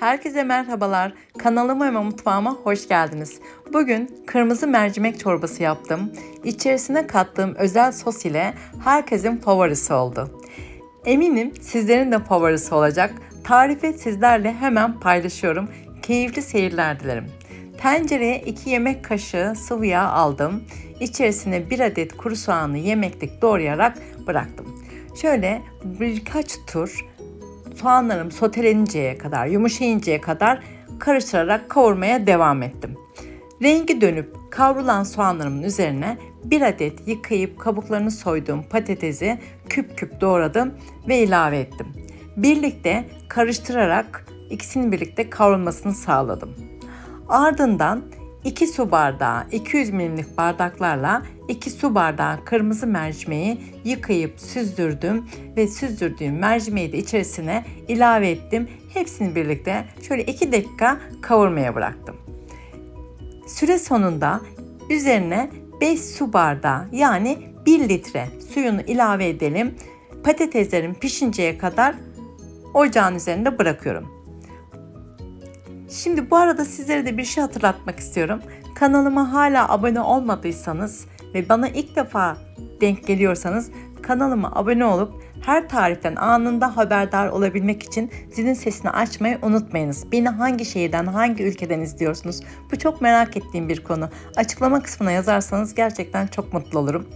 Herkese merhabalar. Kanalıma ve mutfağıma hoş geldiniz. Bugün kırmızı mercimek çorbası yaptım. İçerisine kattığım özel sos ile herkesin favorisi oldu. Eminim sizlerin de favorisi olacak. Tarifi sizlerle hemen paylaşıyorum. Keyifli seyirler dilerim. Tencereye 2 yemek kaşığı sıvı yağ aldım. İçerisine 1 adet kuru soğanı yemeklik doğrayarak bıraktım. Şöyle birkaç tur soğanlarım soteleninceye kadar, yumuşayıncaya kadar karıştırarak kavurmaya devam ettim. Rengi dönüp kavrulan soğanlarımın üzerine bir adet yıkayıp kabuklarını soyduğum patatesi küp küp doğradım ve ilave ettim. Birlikte karıştırarak ikisinin birlikte kavrulmasını sağladım. Ardından 2 su bardağı 200 milimlik bardaklarla 2 su bardağı kırmızı mercimeği yıkayıp süzdürdüm ve süzdürdüğüm mercimeği de içerisine ilave ettim. Hepsini birlikte şöyle 2 dakika kavurmaya bıraktım. Süre sonunda üzerine 5 su bardağı yani 1 litre suyunu ilave edelim. Patateslerin pişinceye kadar ocağın üzerinde bırakıyorum. Şimdi bu arada sizlere de bir şey hatırlatmak istiyorum. Kanalıma hala abone olmadıysanız ve bana ilk defa denk geliyorsanız kanalıma abone olup her tariften anında haberdar olabilmek için zilin sesini açmayı unutmayınız. Beni hangi şehirden, hangi ülkeden izliyorsunuz? Bu çok merak ettiğim bir konu. Açıklama kısmına yazarsanız gerçekten çok mutlu olurum.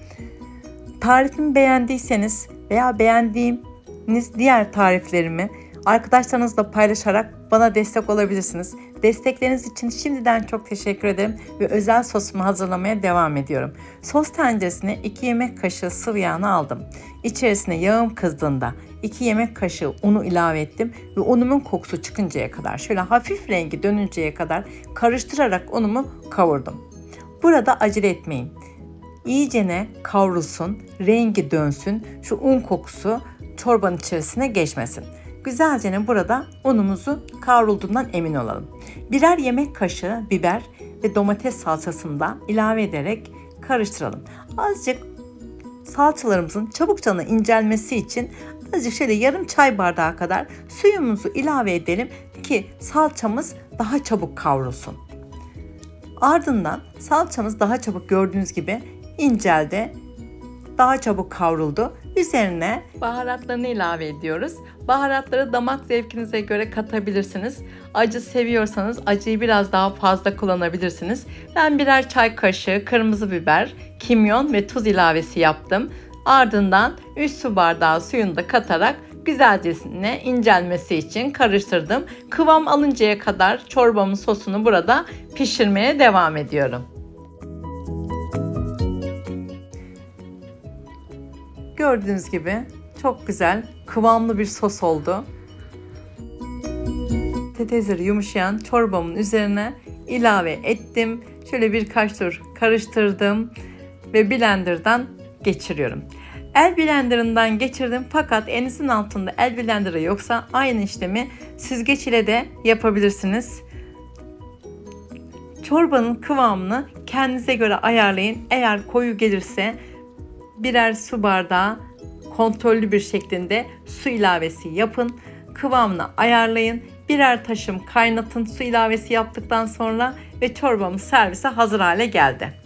Tarifimi beğendiyseniz veya beğendiğiniz diğer tariflerimi arkadaşlarınızla paylaşarak bana destek olabilirsiniz. Destekleriniz için şimdiden çok teşekkür ederim ve özel sosumu hazırlamaya devam ediyorum. Sos tenceresine 2 yemek kaşığı sıvı yağını aldım. İçerisine yağım kızdığında 2 yemek kaşığı unu ilave ettim ve unumun kokusu çıkıncaya kadar şöyle hafif rengi dönünceye kadar karıştırarak unumu kavurdum. Burada acele etmeyin. İyicene kavrulsun, rengi dönsün, şu un kokusu çorbanın içerisine geçmesin. Güzelce burada unumuzu kavrulduğundan emin olalım. Birer yemek kaşığı biber ve domates salçasını da ilave ederek karıştıralım. Azıcık salçalarımızın çabukça incelmesi için azıcık şöyle yarım çay bardağı kadar suyumuzu ilave edelim ki salçamız daha çabuk kavrulsun. Ardından salçamız daha çabuk gördüğünüz gibi inceldi, daha çabuk kavruldu. Üzerine baharatlarını ilave ediyoruz. Baharatları damak zevkinize göre katabilirsiniz. Acı seviyorsanız acıyı biraz daha fazla kullanabilirsiniz. Ben birer çay kaşığı kırmızı biber, kimyon ve tuz ilavesi yaptım. Ardından 3 su bardağı suyunu da katarak güzelcesine incelmesi için karıştırdım. Kıvam alıncaya kadar çorbamın sosunu burada pişirmeye devam ediyorum. Gördüğünüz gibi çok güzel, kıvamlı bir sos oldu. Patatesleri yumuşayan çorbamın üzerine ilave ettim. Şöyle birkaç tur karıştırdım ve blenderdan geçiriyorum. El blenderından geçirdim fakat elinizin altında el blenderı yoksa aynı işlemi süzgeç ile de yapabilirsiniz. Çorbanın kıvamını kendinize göre ayarlayın. Eğer koyu gelirse birer su bardağı kontrollü bir şeklinde su ilavesi yapın. Kıvamını ayarlayın. Birer taşım kaynatın su ilavesi yaptıktan sonra ve çorbamız servise hazır hale geldi.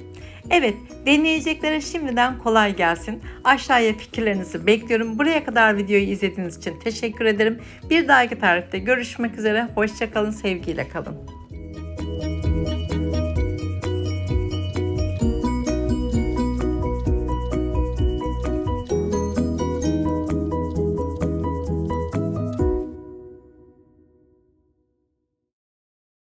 Evet, deneyeceklere şimdiden kolay gelsin. Aşağıya fikirlerinizi bekliyorum. Buraya kadar videoyu izlediğiniz için teşekkür ederim. Bir dahaki tarifte görüşmek üzere. Hoşçakalın, sevgiyle kalın.